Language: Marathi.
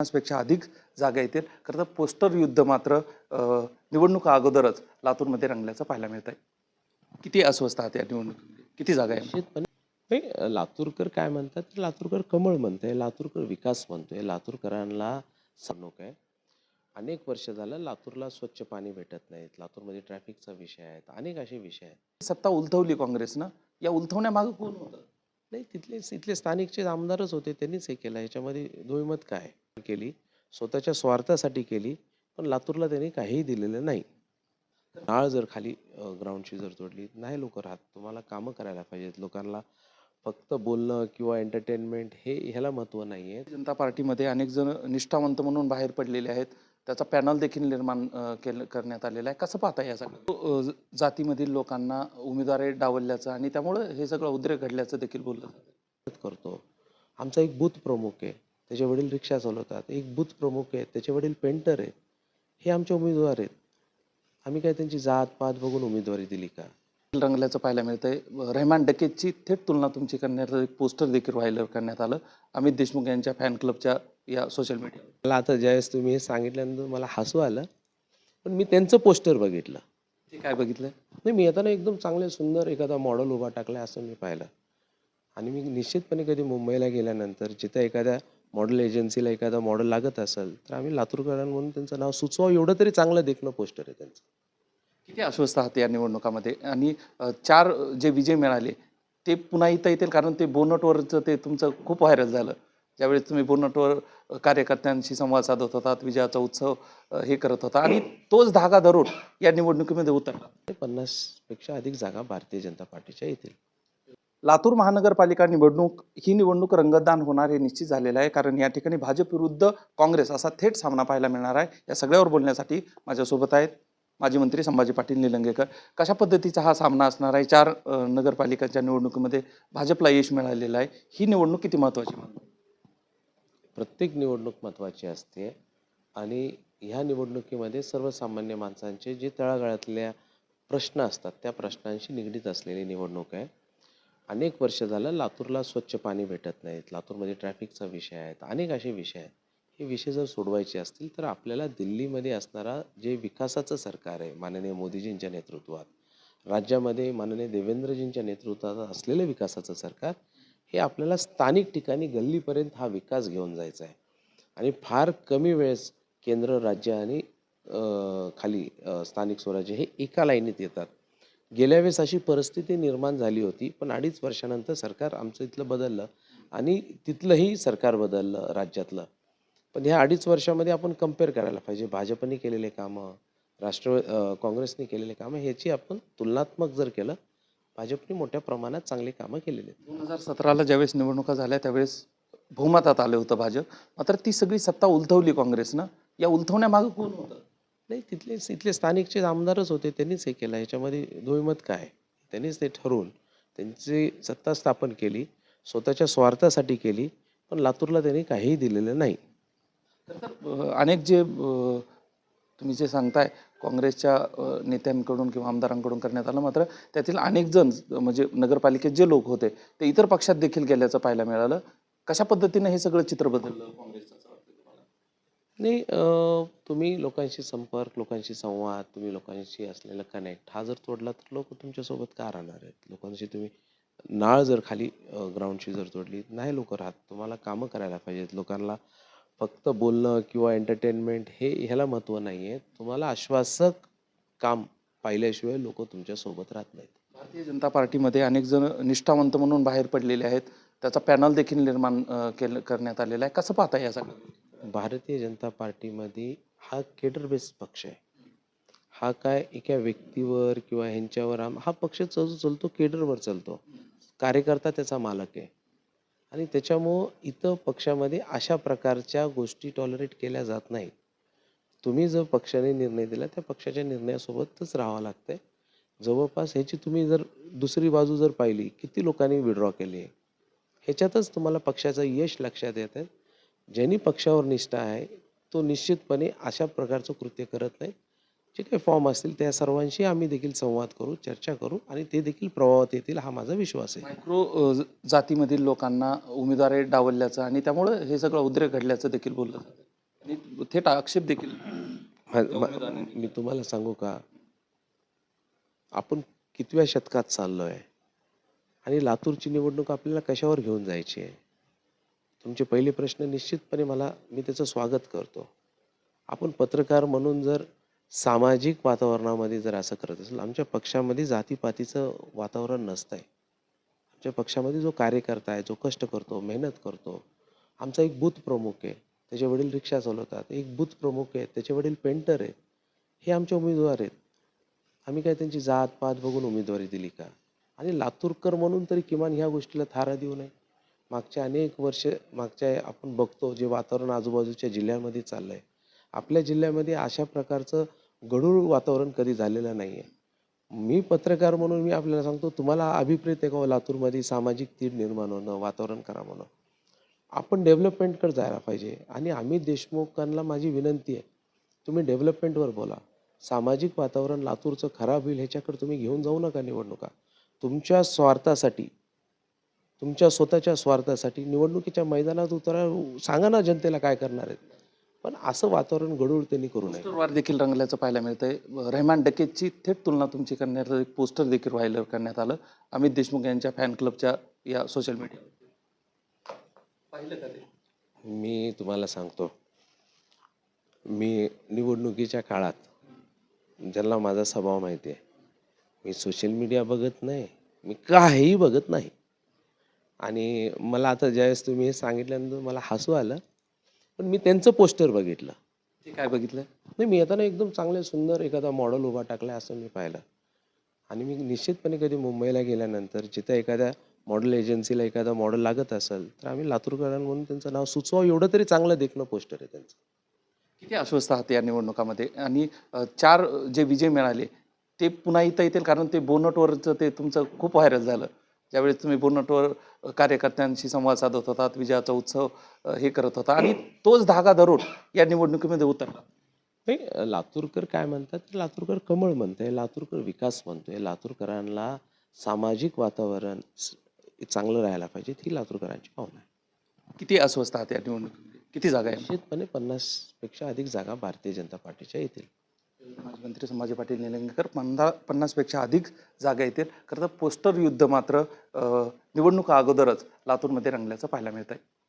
पेक्षा अधिक जागा येतील. खरं तर पोस्टर युद्ध मात्र निवडणुका अगोदरच लातूरमध्ये रंगल्याचं पाहायला मिळत आहे किती अस्वस्थ आहात या निवडणुकीमध्ये किती जागा आहे नाही लातूरकर काय म्हणतात? तर लातूरकर कमळ म्हणतोय लातूरकर विकास म्हणतोय. लातूरकरांना सणूक आहे. अनेक वर्ष झालं लातूरला स्वच्छ पाणी भेटत नाहीत. लातूरमध्ये ट्रॅफिकचा विषय आहेत अनेक असे विषय आहेत. सत्ता उलथवली काँग्रेसनं. या उलथवण्यामागं कोण होतं? नाही तिथले इथले स्थानिकचे आमदारच होते त्यांनीच हे केलं. याच्यामध्ये दुईमत काय? केली स्वतःच्या स्वार्थासाठी केली पण लातूरला त्यांनी काहीही दिलेलं नाही. नाळ जर खाली अ, ग्राउंडची जर तोडली नाही लोक राहत. तुम्हाला कामं करायला पाहिजेत. लोकांना फक्त बोलणं किंवा एंटरटेनमेंट हे ह्याला महत्त्व नाही आहे जनता पार्टीमध्ये अनेक जण निष्ठावंत म्हणून बाहेर पडलेले आहेत. त्याचा पॅनल देखील निर्माण केलं करण्यात आलेला आहे. कसं पाहता या सगळं? जातीमधील लोकांना उमेदवारी डावलल्याचं आणि त्यामुळं हे सगळं उद्रेक घडल्याचं देखील बोललं करतो. आमचा एक बूथ प्रमुख आहे. त्याचे वडील रिक्षा चालवतात एक बूथ प्रमुख आहे त्याचे वडील पेंटर आहेत हे आमचे उमेदवार आहेत. आम्ही काय त्यांची जात पात बघून उमेदवारी दिली का? रंगल्याचं पाहायला मिळतंय. रहमान डकेतची थेट तुलना तुमची करण्यात एक पोस्टर देखील व्हायरल करण्यात आलं. अमित देशमुख यांच्या फॅन क्लबच्या या सोशल मीडिया मला आता ज्यावेळेस तुम्ही हे सांगितल्यानंतर मला हसू आलं पण मी त्यांचं पोस्टर बघितलं. ते काय बघितलं? नाही मी आता ना एकदम चांगले सुंदर एखादा मॉडेल उभा टाकलाय असं मी पाहिलं. आणि मी निश्चितपणे कधी मुंबईला गेल्यानंतर जिथं एखाद्या मॉडेल एजन्सीला एखादा मॉडेल लागत असेल तर आम्ही लातूरकरांना म्हणून त्यांचं नाव सुचवावं एवढं तरी चांगलं देखणं पोस्टर आहे त्यांचं. किती अस्वस्थ आहात या निवडणुकामध्ये? आणि चार जे विजय मिळाले ते पुन्हा इथं येतील? कारण ते बोनटवरचं ते तुमचं खूप व्हायरल झालं. ज्यावेळेस तुम्ही बोनटवर कार्यकर्त्यांशी संवाद साधत होतात विजयाचा उत्सव हे करत होता. आणि तोच धागा धरून या निवडणुकीमध्ये उतरला. ते पन्नासपेक्षा अधिक जागा भारतीय जनता पार्टीच्या येतील. लातूर महानगरपालिका निवडणूक ही निवडणूक रंगतदान होणार हे निश्चित झालेलं आहे. कारण या ठिकाणी भाजप विरुद्ध काँग्रेस असा थेट सामना पाहायला मिळणार आहे. या सगळ्यावर बोलण्यासाठी माझ्यासोबत आहेत माजी मंत्री संभाजी पाटील निलंगेकर. कशा पद्धतीचा हा सामना असणार आहे? चार नगरपालिकांच्या निवडणुकीमध्ये भाजपला यश मिळालेलं आहे. ही निवडणूक किती महत्त्वाची प्रत्येक निवडणूक महत्त्वाची असते आणि ह्या निवडणुकीमध्ये सर्वसामान्य माणसांचे जे तळागाळातल्या प्रश्न असतात त्या प्रश्नांशी निगडीत असलेली निवडणूक आहे. अनेक वर्ष झालं लातूरला स्वच्छ पाणी भेटत नाहीत. लातूरमध्ये ट्रॅफिकचा विषय आहेत अनेक असे विषय आहेत. हे विषय जर सोडवायचे असतील तर आपल्याला दिल्लीमध्ये असणारा जे विकासाचं सरकार आहे माननीय मोदीजींच्या नेतृत्वात राज्यामध्ये माननीय देवेंद्रजींच्या नेतृत्वात असलेलं विकासाचं सरकार हे आपल्याला स्थानिक ठिकाणी गल्लीपर्यंत हा विकास घेऊन जायचा आहे. आणि फार कमी वेळेस केंद्र राज्य आणि खाली स्थानिक स्वराज्य हे एका लाईनीत येतात. गेल्या वेळेस अशी परिस्थिती निर्माण झाली होती पण अडीच वर्षानंतर सरकार आमचं इथलं बदललं आणि तिथलंही सरकार बदललं राज्यातलं. पण ह्या अडीच वर्षामध्ये आपण कंपेअर करायला पाहिजे. भाजपने केलेले कामं राष्ट्र काँग्रेसने केलेले कामं ह्याची आपण तुलनात्मक जर केलं भाजपने मोठ्या प्रमाणात चांगली कामं केलेली आहेत. दोन हजार सतराला ज्यावेळेस निवडणुका झाल्या त्यावेळेस बहुमतात आलं होतं भाजप. मात्र ती सगळी सत्ता उलथवली काँग्रेसनं. या उलथवण्यामागं कोण होतं? नाही तिथले इथले स्थानिकचे आमदारच होते त्यांनीच हे केलं. याच्यामध्ये दुईमत काय त्यांनीच ते ठरवून त्यांची सत्ता स्थापन केली स्वतःच्या स्वार्थासाठी केली पण लातूरला त्यांनी काहीही दिलेलं नाही. तर अनेक जे तुम्ही जे सांगताय काँग्रेसच्या नेत्यांकडून किंवा आमदारांकडून करण्यात आलं मात्र त्यातील अनेक जण म्हणजे नगरपालिकेत जे लोक होते ते इतर पक्षात देखील गेल्याचं पाहायला मिळालं. कशा पद्धतीने हे सगळं चित्र बदललं काँग्रेसचं? नाही अं, तुम्ही लोकांशी संपर्क लोकांशी संवाद तुम्ही लोकांशी असलेलं कनेक्ट हा जर तोडला तर लोक तुमच्यासोबत का राहणार आहेत? लोकांशी तुम्ही नाळ जर खाली ग्राउंडशी जर तोडली नाही लोक राहत. तुम्हाला कामं करायला पाहिजेत. लोकांना फक्त बोलणं किंवा एंटरटेनमेंट हे ह्याला महत्त्व नाही आहे तुम्हाला आश्वासक काम पाहिल्याशिवाय लोक तुमच्यासोबत राहत नाहीत. भारतीय जनता पार्टीमध्ये अनेक जण निष्ठावंत म्हणून बाहेर पडलेले आहेत. त्याचा पॅनल देखील निर्माण अ, केलं करण्यात आलेला आहे. कसं पाहता या सगळ्या भारतीय जनता पार्टीमध्ये हा केडर बेस्ड पक्ष आहे. हा काय एका व्यक्तीवर किंवा ह्यांच्यावर आम हा पक्ष चल चलतो केडरवर चालतो. कार्यकर्ता त्याचा मालक आहे. आणि त्याच्यामुळं इथं पक्षामध्ये अशा प्रकारच्या गोष्टी टॉलरेट केल्या जात नाहीत. तुम्ही जर पक्षाने निर्णय दिला त्या पक्षाच्या निर्णयासोबतच राहावं लागतंय. जवळपास ह्याची तुम्ही जर दुसरी बाजू जर पाहिली किती लोकांनी विड्रॉ केली आहे? ह्याच्यातच तुम्हाला पक्षाचं यश लक्षात येतं ज्यांनी पक्षावर निष्ठा आहे तो निश्चितपणे अशा प्रकारचं कृत्य करत नाही जे काही फॉर्म असतील त्या सर्वांशी आम्ही देखील संवाद करू चर्चा करू आणि ते देखील प्रभावात येतील हा माझा विश्वास आहे. मायक्रो जातीमधील लोकांना उमेदवारी डावलल्याचं आणि त्यामुळं हे सगळं उद्रेक घडल्याचं देखील बोललं जातं. आणि थेट आक्षेप देखील मा- तुम्हाला सांगू का? आपण कितव्या शतकात चाललोय? आणि लातूरची निवडणूक आपल्याला कशावर घेऊन जायची आहे? तुमचे पहिले प्रश्न निश्चितपणे मला मी त्याचं स्वागत करतो. आपण पत्रकार म्हणून जर सामाजिक वातावरणामध्ये जर असं करत असेल आमच्या पक्षामध्ये जातीपातीचं वातावरण नसतं आहे आमच्या पक्षामध्ये जो कार्यकर्ता आहे जो कष्ट करतो मेहनत करतो आमचा एक बूथ प्रमुख आहे त्याचे वडील रिक्षा चालवतात एक बूथ प्रमुख आहे त्याचे वडील पेंटर आहेत हे आमचे उमेदवार आहेत. आम्ही काय त्यांची जात पात बघून उमेदवारी दिली का? आणि लातूरकर म्हणून तरी किमान ह्या गोष्टीला थारा देऊ नये. मागच्या अनेक वर्ष मागच्या आपण बघतो जे वातावरण आजूबाजूच्या जिल्ह्यामध्ये चाललं आहे आपल्या जिल्ह्यामध्ये अशा प्रकारचं गढूळ वातावरण कधी झालेलं नाही आहे मी पत्रकार म्हणून मी आपल्याला सांगतो तुम्हाला अभिप्रेत आहे का हो लातूरमध्ये सामाजिक तीड निर्माण होणं वातावरण करा म्हणून आपण डेव्हलपमेंटकडे जायला पाहिजे आणि आम्ही देशमुखांना माझी विनंती आहे तुम्ही डेव्हलपमेंटवर बोला. सामाजिक वातावरण लातूरचं खराब होईल ह्याच्याकडे तुम्ही घेऊन जाऊ नका निवडणुका. तुमच्या स्वार्थासाठी तुमच्या स्वतःच्या स्वार्थासाठी निवडणुकीच्या मैदानात उतरा सांगा ना जनतेला काय करणार आहेत. पण असं वातावरण गडूळ त्यांनी करू नये. पोस्टरवर देखील रंगल्याचं पाहायला मिळतंय. रहमान डकेतची थेट तुलना तुमची करण्यात एक पोस्टर देखील व्हायरल करण्यात आलं. अमित देशमुख यांच्या फॅन क्लबच्या या सोशल मीडिया पाहिलं का ते? मी तुम्हाला सांगतो. मी निवडणुकीच्या काळात ज्यांना माझा स्वभाव माहिती आहे मी सोशल मीडिया बघत नाही. मी काहीही बघत नाही. आणि मला आता ज्यावेळेस तुम्ही हे सांगितल्यानंतर मला हसू आलं पण मी त्यांचं पोस्टर बघितलं. ते काय बघितलं? नाही मी येताना एकदम चांगले सुंदर एखादा मॉडेल उभा टाकला असं मी पाहिलं. आणि मी निश्चितपणे कधी मुंबईला गेल्यानंतर जिथं एखाद्या मॉडेल एजन्सीला एखादा मॉडेल लागत असेल तर आम्ही लातूरकरां म्हणून त्यांचं नाव सुचवावं एवढं तरी चांगलं देखणं पोस्टर आहे त्यांचं. किती आश्वस्त आहात या निवडणुकामध्ये? आणि चार जे विजय मिळाले ते पुन्हा इथं येतील? कारण ते बोनटवरचं ते तुमचं खूप व्हायरल झालं. ज्यावेळेस तुम्ही बोनटवर कार्यकर्त्यांशी संवाद साधत होतात विजयाचा उत्सव हे करत होता. आणि तोच धागा धरून या निवडणुकीमध्ये उतरला. नाही लातूरकर काय म्हणतात? तर लातूरकर कमळ म्हणते लातूरकर विकास म्हणतोय. लातूरकरांना सामाजिक वातावरण चांगलं राहायला पाहिजे ही लातूरकरांची भावना आहे. किती अस्वस्थ आहात या निवडणुकीमध्ये? किती जागा निश्चितपणे पन्नासपेक्षा अधिक जागा भारतीय जनता पार्टीच्या येतील. माजी मंत्री संभाजी पाटील निलंगेकर पंधरा पन्नासपेक्षा अधिक जागा येतील. खरं तर पोस्टर युद्ध मात्र निवडणुका अगोदरच लातूरमध्ये रंगल्याचं पाहायला मिळत आहे